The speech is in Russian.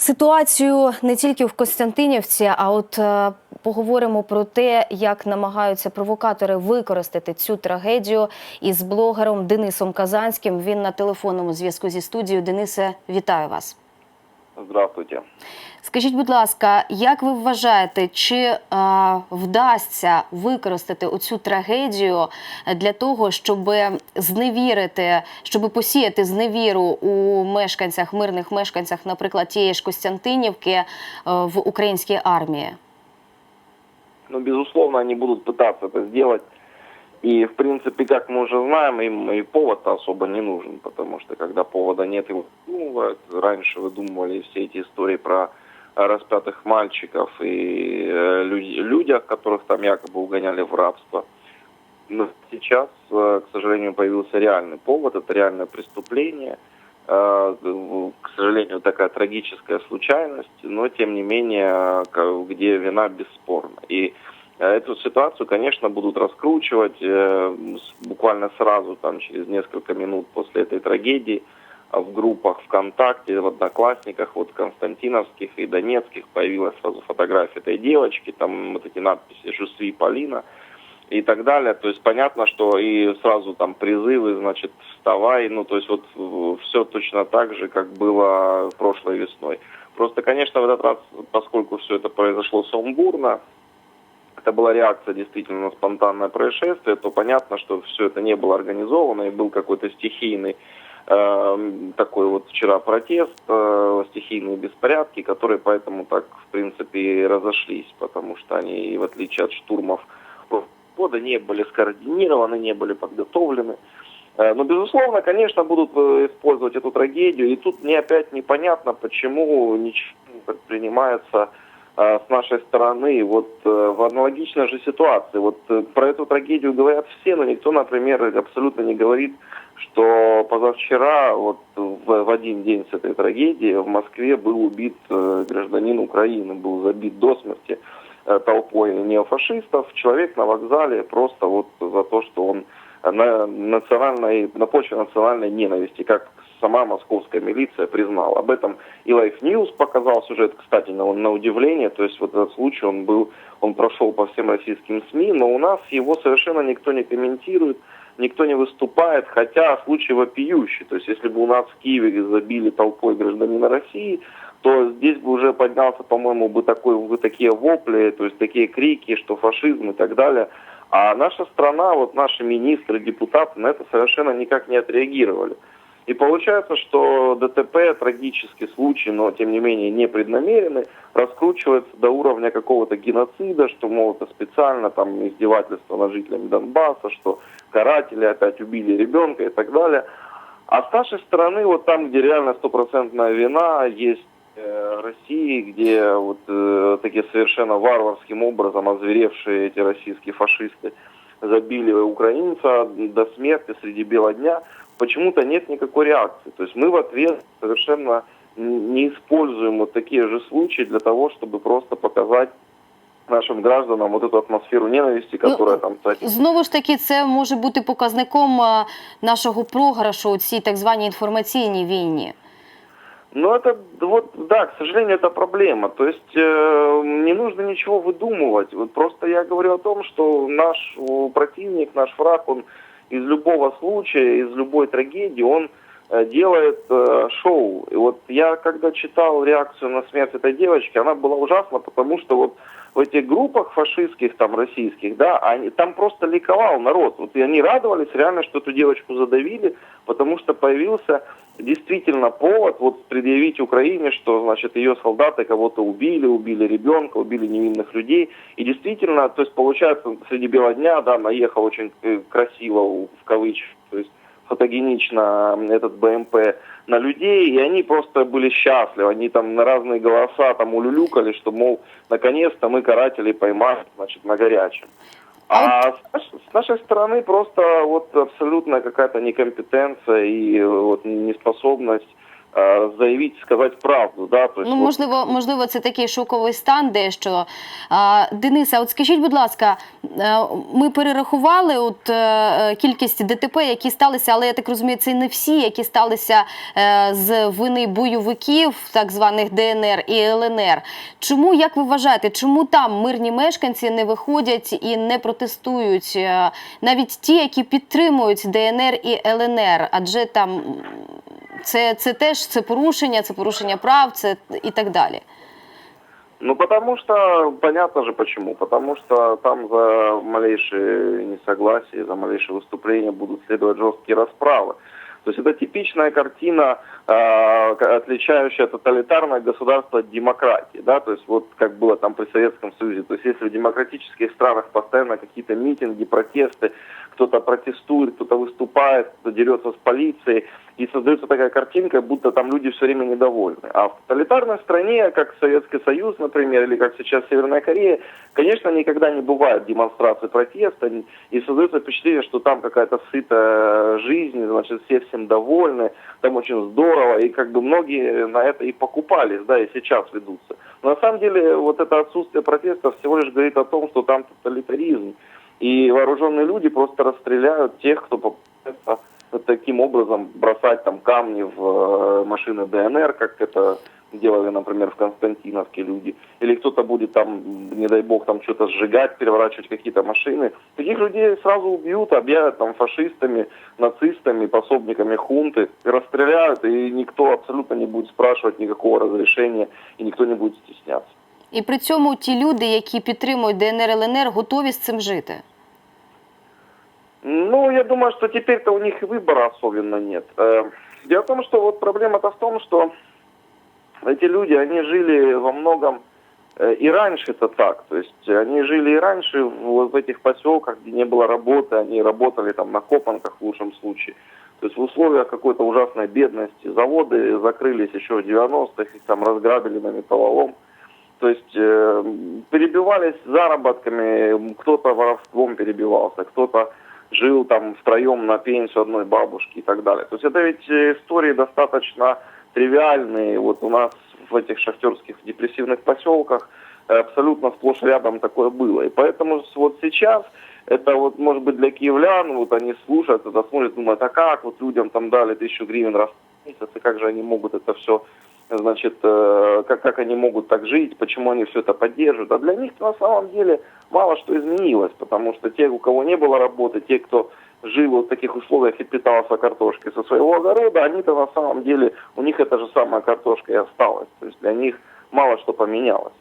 Ситуацію не тільки в Костянтинівці, а от е, поговоримо про те, як намагаються провокатори використати цю трагедію із блогером Денисом Казанським. Він на телефонному зв'язку зі студією. Денисе, вітаю вас. Здравствуйте. Скажіть, будь ласка, як ви вважаєте, чи е, вдасться використати оцю трагедію для того, щоб зневірити, щоб посіяти зневіру у мешканцях, мирних мешканцях, наприклад, тієї ж Костянтинівки е, в українській армії? Ну, безусловно, они будут пытаться это сделать. И, в принципе, как мы уже знаем, им и повод особо не нужен, потому что когда повода нет, его придумывают. Раньше выдумывали все эти истории про распятых мальчиков и э, лю- людях, которых там якобы угоняли в рабство. Но сейчас, э, к сожалению, появился реальный повод, это реальное преступление. Э, К сожалению, такая трагическая случайность, но тем не менее, где вина бесспорна. И эту ситуацию, конечно, будут раскручивать э, буквально сразу, там, через несколько минут после этой трагедии а в группах ВКонтакте, в Одноклассниках, вот Константиновских и Донецких появилась сразу фотография этой девочки, там вот эти надписи «Жусви Полина» и так далее. То есть понятно, что и сразу там призывы, значит, вставай, ну то есть вот все точно так же, как было прошлой весной. Просто, конечно, в этот раз, поскольку все это произошло сумбурно, это была реакция действительно на спонтанное происшествие, то понятно, что все это не было организовано и был какой-то стихийный э, такой вот вчера протест, э, стихийные беспорядки, которые поэтому так, в принципе, и разошлись, потому что они, в отличие от штурмов года, не были скоординированы, не были подготовлены. Э, Но, безусловно, конечно, будут э, использовать эту трагедию. И тут мне опять непонятно, почему ничего не предпринимается с нашей стороны вот э, в аналогичной же ситуации. Вот э, про эту трагедию говорят все, но никто, например, абсолютно не говорит, что позавчера, вот в, один день с этой трагедии в Москве был убит э, гражданин Украины, был забит до смерти э, толпой неофашистов, человек на вокзале просто вот за то, что он на национальной, на почве национальной ненависти, как сама московская милиция признала. Об этом и Life News показал сюжет, кстати, на, на удивление, то есть вот этот случай, он был, он прошел по всем российским СМИ, но у нас его совершенно никто не комментирует, никто не выступает, хотя случай вопиющий. То есть если бы у нас в Киеве забили толпой гражданина России, то здесь бы уже поднялся, по-моему, бы такой, бы такие вопли, то есть такие крики, что фашизм и так далее. А наша страна, вот наши министры, депутаты на это совершенно никак не отреагировали. И получается, что ДТП, трагический случай, но тем не менее непреднамеренный, раскручивается до уровня какого-то геноцида, что, мол, это специально там издевательство над жителями Донбасса, что каратели опять убили ребенка и так далее. А с нашей стороны, вот там, где реально стопроцентная вина, есть э, России, где вот э, такие совершенно варварским образом озверевшие эти российские фашисты забили украинца до смерти среди бела дня, почему-то нет никакой реакции. То есть мы в ответ совершенно н- не используем вот такие же случаи для того, чтобы просто показать нашим гражданам вот эту атмосферу ненависти, которая там царит. Знову ж таки, це може бути показником е, нашого програшу у цій так званій інформаційній війні. Ну, это вот, да, к сожалению, это проблема. То есть э, не нужно ничего выдумывать. Вот просто я говорю о том, что наш противник, наш враг, он из любого случая, из любой трагедии, он делает э, шоу. И вот я, когда читал реакцию на смерть этой девочки, она была ужасна, потому что вот в этих группах фашистских, там, российских, да, они, там просто ликовал народ. Вот и они радовались реально, что эту девочку задавили, потому что появился действительно повод вот предъявить Украине, что, значит, ее солдаты кого-то убили, убили ребенка, убили невинных людей. И действительно, то есть, получается, среди бела дня, да, наехал очень э, красиво, в кавычках, то есть, фотогенично этот БМП на людей, и они просто были счастливы, они там на разные голоса там улюлюкали, что, мол, наконец-то мы карателей поймали, значит, на горячем. А с, наш- с нашей стороны просто вот абсолютно какая-то некомпетенция и э, вот неспособность заявить, сказать правду, да, то есть Ну, можливо, можливо, це такий шоковий стан дещо. А, Дениса, от скажіть, будь ласка, е, ми перерахували от, е, кількість ДТП, які сталися, але я так розумію, це не всі, які сталися е, з вини бойовиків, так званих ДНР і ЛНР. Чому, як ви вважаєте, чому там мирні мешканці не виходять і не протестують? Е, Навіть ті, які підтримують ДНР і ЛНР, адже там це, це теж це порушення, це порушення прав, це і так далі. Ну, потому что, понятно же почему, потому что там за малейшие несогласия, за малейшие выступления будут следовать жесткие расправы. То есть это типичная картина, к- отличающая тоталитарное государство от демократии, да, то есть вот как было там при Советском Союзе, то есть если в демократических странах постоянно какие-то митинги, протесты, кто-то протестует, кто-то выступает, кто-то дерется с полицией, и создается такая картинка, будто там люди все время недовольны. А в тоталитарной стране, как Советский Союз, например, или как сейчас Северная Корея, конечно, никогда не бывает демонстраций протеста, и создается впечатление, что там какая-то сытая жизнь, значит, все всем довольны, там очень здорово, и как бы многие на это и покупались, да, и сейчас ведутся. Но на самом деле вот это отсутствие протеста всего лишь говорит о том, что там тоталитаризм, и вооруженные люди просто расстреляют тех, кто попытается таким образом бросать там камни в э, машины ДНР, как это делали, например, в Константиновке люди, или кто-то будет там, не дай бог, там что-то сжигать, переворачивать какие-то машины. Таких людей сразу убьют, объявят там фашистами, нацистами, пособниками хунты, и расстреляют, и никто абсолютно не будет спрашивать никакого разрешения, и никто не будет стесняться. І при цьому ті люди, які підтримують ДНР ЛНР, готові з цим жити. Ну, я думаю, что теперь-то у них выбора особенно нет. Э, Дело в том, что вот проблема-то в том, что эти люди, они жили во многом э, и раньше это так. То есть они жили и раньше в, в этих поселках, где не было работы, они работали там на копанках в лучшем случае. То есть в условиях какой-то ужасной бедности. Заводы закрылись еще в 90-х, их там разграбили на металлолом. То есть э, перебивались заработками, кто-то воровством перебивался, кто-то жил там втроем на пенсию одной бабушки и так далее. То есть это ведь э, истории достаточно тривиальные. Вот у нас в этих шахтерских депрессивных поселках э, абсолютно сплошь рядом такое было. И поэтому вот сейчас это вот может быть для киевлян, вот они слушают, это смотрят, думают, а как вот людям там дали тысячу гривен раз в месяц, и как же они могут это все значит, э, как, как они могут так жить, почему они все это поддерживают. А для них на самом деле мало что изменилось, потому что те, у кого не было работы, те, кто жил вот в таких условиях и питался картошкой со своего огорода, они-то на самом деле, у них эта же самая картошка и осталась. То есть для них мало что поменялось.